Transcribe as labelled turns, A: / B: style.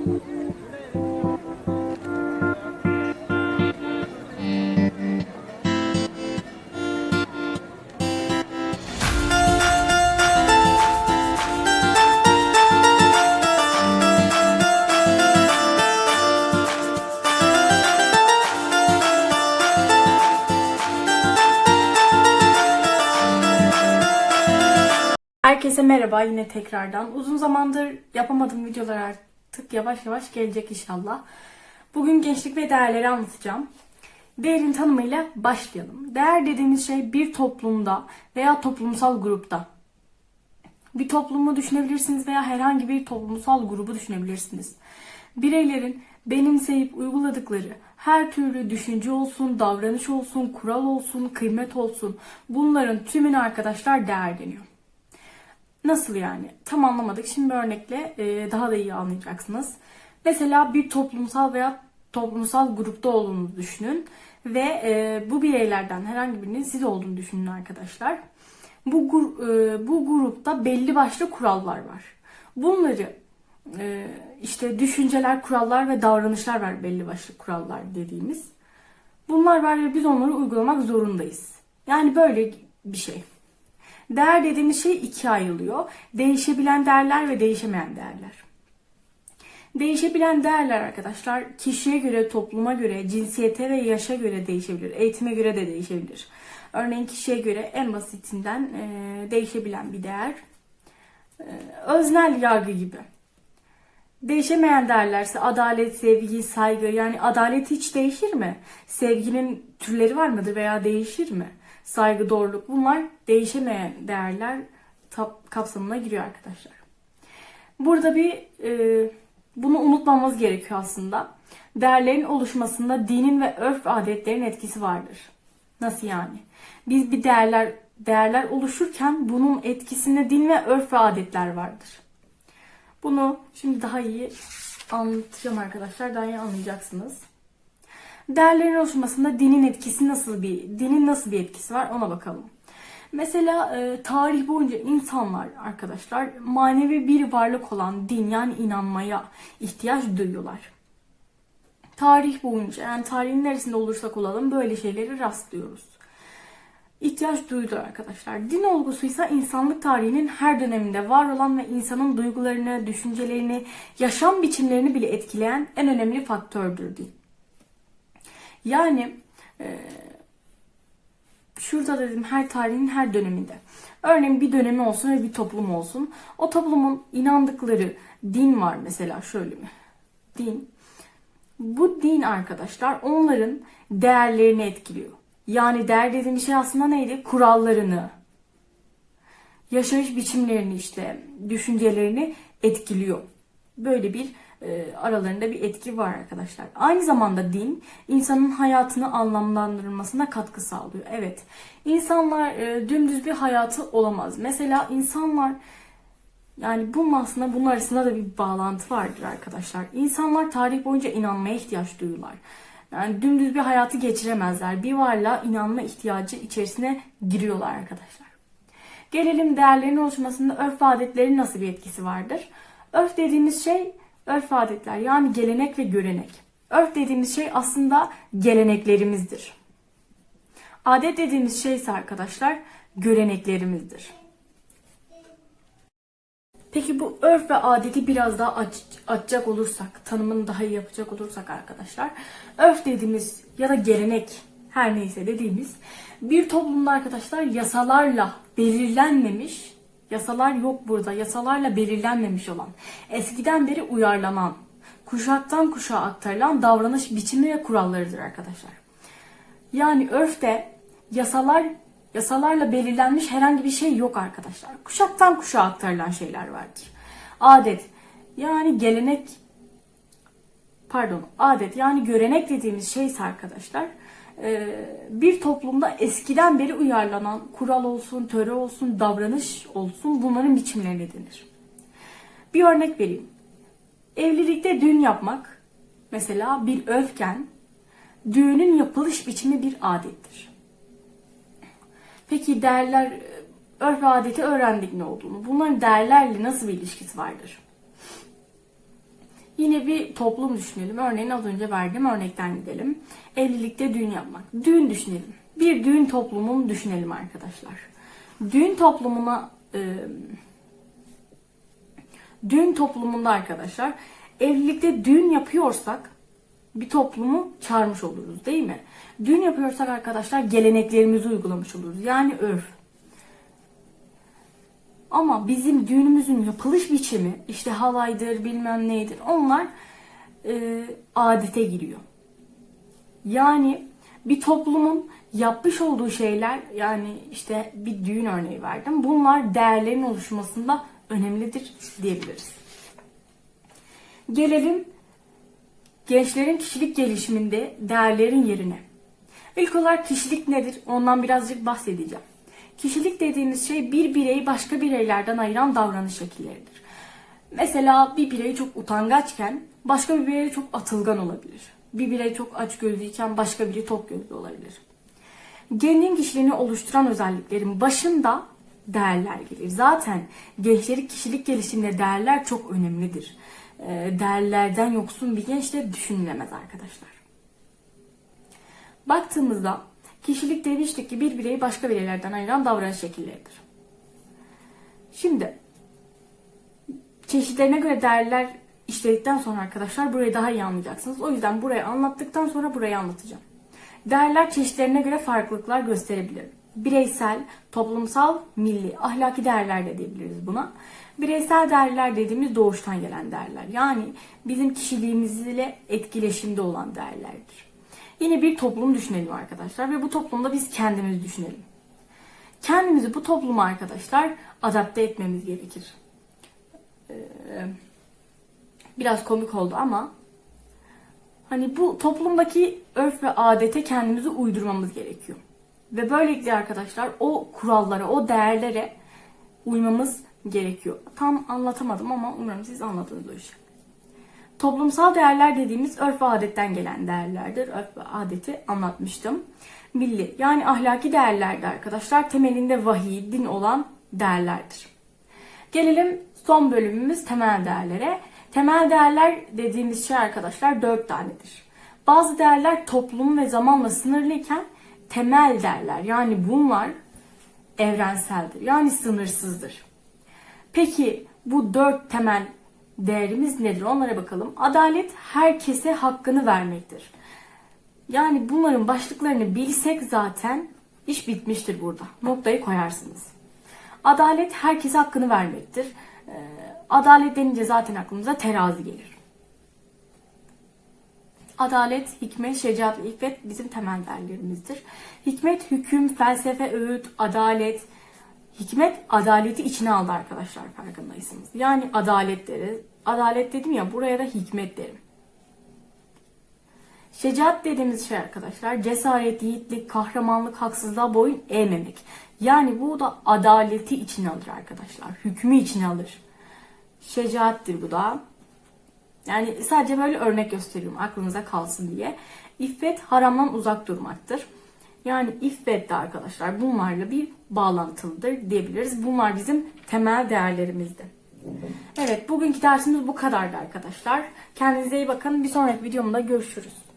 A: Herkese merhaba yine tekrardan. Uzun zamandır yapamadığım videolar artık yavaş yavaş gelecek inşallah. Bugün gençlik ve değerleri anlatacağım. Değerin tanımıyla başlayalım. Değer dediğimiz şey bir toplumda veya toplumsal grupta. Bir toplumu düşünebilirsiniz veya herhangi bir toplumsal grubu düşünebilirsiniz. Bireylerin benimseyip uyguladıkları her türlü düşünce olsun, davranış olsun, kural olsun, kıymet olsun bunların tümüne arkadaşlar değer deniyor. Nasıl yani? Tam anlamadık. Şimdi bir örnekle e, daha da iyi anlayacaksınız. Mesela bir toplumsal veya toplumsal grupta olduğunuzu düşünün ve e, bu bireylerden herhangi birinin siz olduğunu düşünün arkadaşlar. Bu e, bu grupta belli başlı kurallar var. Bunları işte düşünceler, kurallar ve davranışlar var belli başlı kurallar dediğimiz. Bunlar var ve biz onları uygulamak zorundayız. Yani böyle bir şey. Değer dediğimiz şey ikiye ayrılıyor. Değişebilen değerler ve değişemeyen değerler. Değişebilen değerler arkadaşlar kişiye göre, topluma göre, cinsiyete ve yaşa göre değişebilir. Eğitime göre de değişebilir. Örneğin kişiye göre en basitinden e, değişebilen bir değer. E, öznel yargı gibi. Değişemeyen değerlerse adalet, sevgi, saygı. Yani adalet hiç değişir mi? Sevginin türleri var mıdır veya değişir mi? Saygı, doğruluk bunlar değişemeyen değerler tap- kapsamına giriyor arkadaşlar. Burada bir e, bunu unutmamamız gerekiyor aslında. Değerlerin oluşmasında dinin ve örf adetlerin etkisi vardır. Nasıl yani? Biz bir değerler değerler oluşurken bunun etkisinde din ve örf ve adetler vardır. Bunu şimdi daha iyi anlatacağım arkadaşlar. Daha iyi anlayacaksınız. Değerlerin oluşmasında dinin etkisi nasıl bir dinin nasıl bir etkisi var ona bakalım. Mesela e, tarih boyunca insanlar arkadaşlar manevi bir varlık olan din yani inanmaya ihtiyaç duyuyorlar. Tarih boyunca yani tarihin neresinde olursak olalım böyle şeyleri rastlıyoruz. İhtiyaç duydular arkadaşlar. Din olgusu ise insanlık tarihinin her döneminde var olan ve insanın duygularını, düşüncelerini, yaşam biçimlerini bile etkileyen en önemli faktördür din. Yani e, şurada dedim her tarihin her döneminde. Örneğin bir dönemi olsun ve bir toplum olsun. O toplumun inandıkları din var mesela şöyle mi? Din. Bu din arkadaşlar onların değerlerini etkiliyor. Yani değer dediğim şey aslında neydi? Kurallarını, yaşayış biçimlerini işte, düşüncelerini etkiliyor. Böyle bir aralarında bir etki var arkadaşlar. Aynı zamanda din insanın hayatını anlamlandırmasına katkı sağlıyor. Evet. insanlar e, dümdüz bir hayatı olamaz. Mesela insanlar yani bunun aslında bunun arasında da bir bağlantı vardır arkadaşlar. İnsanlar tarih boyunca inanmaya ihtiyaç duyuyorlar. Yani dümdüz bir hayatı geçiremezler. Bir varlığa inanma ihtiyacı içerisine giriyorlar arkadaşlar. Gelelim değerlerin oluşmasında örf ve adetlerin nasıl bir etkisi vardır? Örf dediğimiz şey örf adetler yani gelenek ve görenek. Örf dediğimiz şey aslında geleneklerimizdir. Adet dediğimiz şey ise arkadaşlar göreneklerimizdir. Peki bu örf ve adeti biraz daha aç, açacak olursak, tanımını daha iyi yapacak olursak arkadaşlar. Örf dediğimiz ya da gelenek her neyse dediğimiz bir toplumda arkadaşlar yasalarla belirlenmemiş, yasalar yok burada, yasalarla belirlenmemiş olan, eskiden beri uyarlanan, kuşaktan kuşağa aktarılan davranış biçimi ve kurallarıdır arkadaşlar. Yani örfte yasalar yasalarla belirlenmiş herhangi bir şey yok arkadaşlar. Kuşaktan kuşağa aktarılan şeyler vardır. Adet yani gelenek pardon adet yani görenek dediğimiz şeyse arkadaşlar bir toplumda eskiden beri uyarlanan kural olsun, töre olsun, davranış olsun bunların biçimlerine denir. Bir örnek vereyim. Evlilikte düğün yapmak mesela bir örfken düğünün yapılış biçimi bir adettir. Peki değerler, örf adeti öğrendik ne olduğunu. Bunların değerlerle nasıl bir ilişkisi vardır? Yine bir toplum düşünelim. Örneğin az önce verdiğim örnekten gidelim. Evlilikte düğün yapmak. Düğün düşünelim. Bir düğün toplumunu düşünelim arkadaşlar. Düğün toplumuna e, düğün toplumunda arkadaşlar evlilikte düğün yapıyorsak bir toplumu çağırmış oluruz değil mi? Düğün yapıyorsak arkadaşlar geleneklerimizi uygulamış oluruz. Yani örf. Ama bizim düğünümüzün yapılış biçimi işte halaydır bilmem neydir onlar e, adete giriyor. Yani bir toplumun yapmış olduğu şeyler yani işte bir düğün örneği verdim. Bunlar değerlerin oluşmasında önemlidir diyebiliriz. Gelelim gençlerin kişilik gelişiminde değerlerin yerine. İlk olarak kişilik nedir? Ondan birazcık bahsedeceğim. Kişilik dediğimiz şey bir bireyi başka bireylerden ayıran davranış şekilleridir. Mesela bir birey çok utangaçken başka bir birey çok atılgan olabilir. Bir birey çok açgözlüyken başka biri tok gözlü olabilir. Gençliğin kişiliğini oluşturan özelliklerin başında değerler gelir. Zaten gençlerin kişilik gelişiminde değerler çok önemlidir. Ee, Değerlerden yoksun bir genç de düşünülemez arkadaşlar. Baktığımızda kişilik demiştik bir bireyi başka bireylerden ayıran davranış şekilleridir. Şimdi çeşitlerine göre değerler işledikten sonra arkadaşlar burayı daha iyi anlayacaksınız. O yüzden burayı anlattıktan sonra burayı anlatacağım. Değerler çeşitlerine göre farklılıklar gösterebilir. Bireysel, toplumsal, milli, ahlaki değerler de diyebiliriz buna. Bireysel değerler dediğimiz doğuştan gelen değerler. Yani bizim kişiliğimizle etkileşimde olan değerlerdir. Yine bir toplum düşünelim arkadaşlar ve bu toplumda biz kendimizi düşünelim. Kendimizi bu topluma arkadaşlar adapte etmemiz gerekir. Ee, biraz komik oldu ama hani bu toplumdaki örf ve adete kendimizi uydurmamız gerekiyor. Ve böylelikle arkadaşlar o kurallara, o değerlere uymamız gerekiyor. Tam anlatamadım ama umarım siz anladınız o işi. Toplumsal değerler dediğimiz örf ve adetten gelen değerlerdir. Örf ve adeti anlatmıştım. Milli yani ahlaki değerlerde arkadaşlar temelinde vahiy, din olan değerlerdir. Gelelim son bölümümüz temel değerlere. Temel değerler dediğimiz şey arkadaşlar dört tanedir. Bazı değerler toplum ve zamanla sınırlıyken temel değerler yani bunlar evrenseldir. Yani sınırsızdır. Peki bu dört temel değerimiz nedir? Onlara bakalım. Adalet herkese hakkını vermektir. Yani bunların başlıklarını bilsek zaten iş bitmiştir burada. Noktayı koyarsınız. Adalet herkese hakkını vermektir. Ee, Adalet denince zaten aklımıza terazi gelir. Adalet, hikmet, şecaat ve iffet bizim temel değerlerimizdir. Hikmet, hüküm, felsefe, öğüt, adalet. Hikmet adaleti içine aldı arkadaşlar farkındaysanız. Yani adalet deriz. Adalet dedim ya buraya da hikmet derim. Şecaat dediğimiz şey arkadaşlar cesaret, yiğitlik, kahramanlık, haksızlığa boyun eğmemek. Yani bu da adaleti içine alır arkadaşlar. Hükmü içine alır. Şecaattir bu da. Yani sadece böyle örnek gösteriyorum aklınıza kalsın diye. İffet haramdan uzak durmaktır. Yani iffet de arkadaşlar bunlarla bir bağlantılıdır diyebiliriz. Bunlar bizim temel değerlerimizdi. Evet bugünkü dersimiz bu kadardı arkadaşlar. Kendinize iyi bakın. Bir sonraki videomda görüşürüz.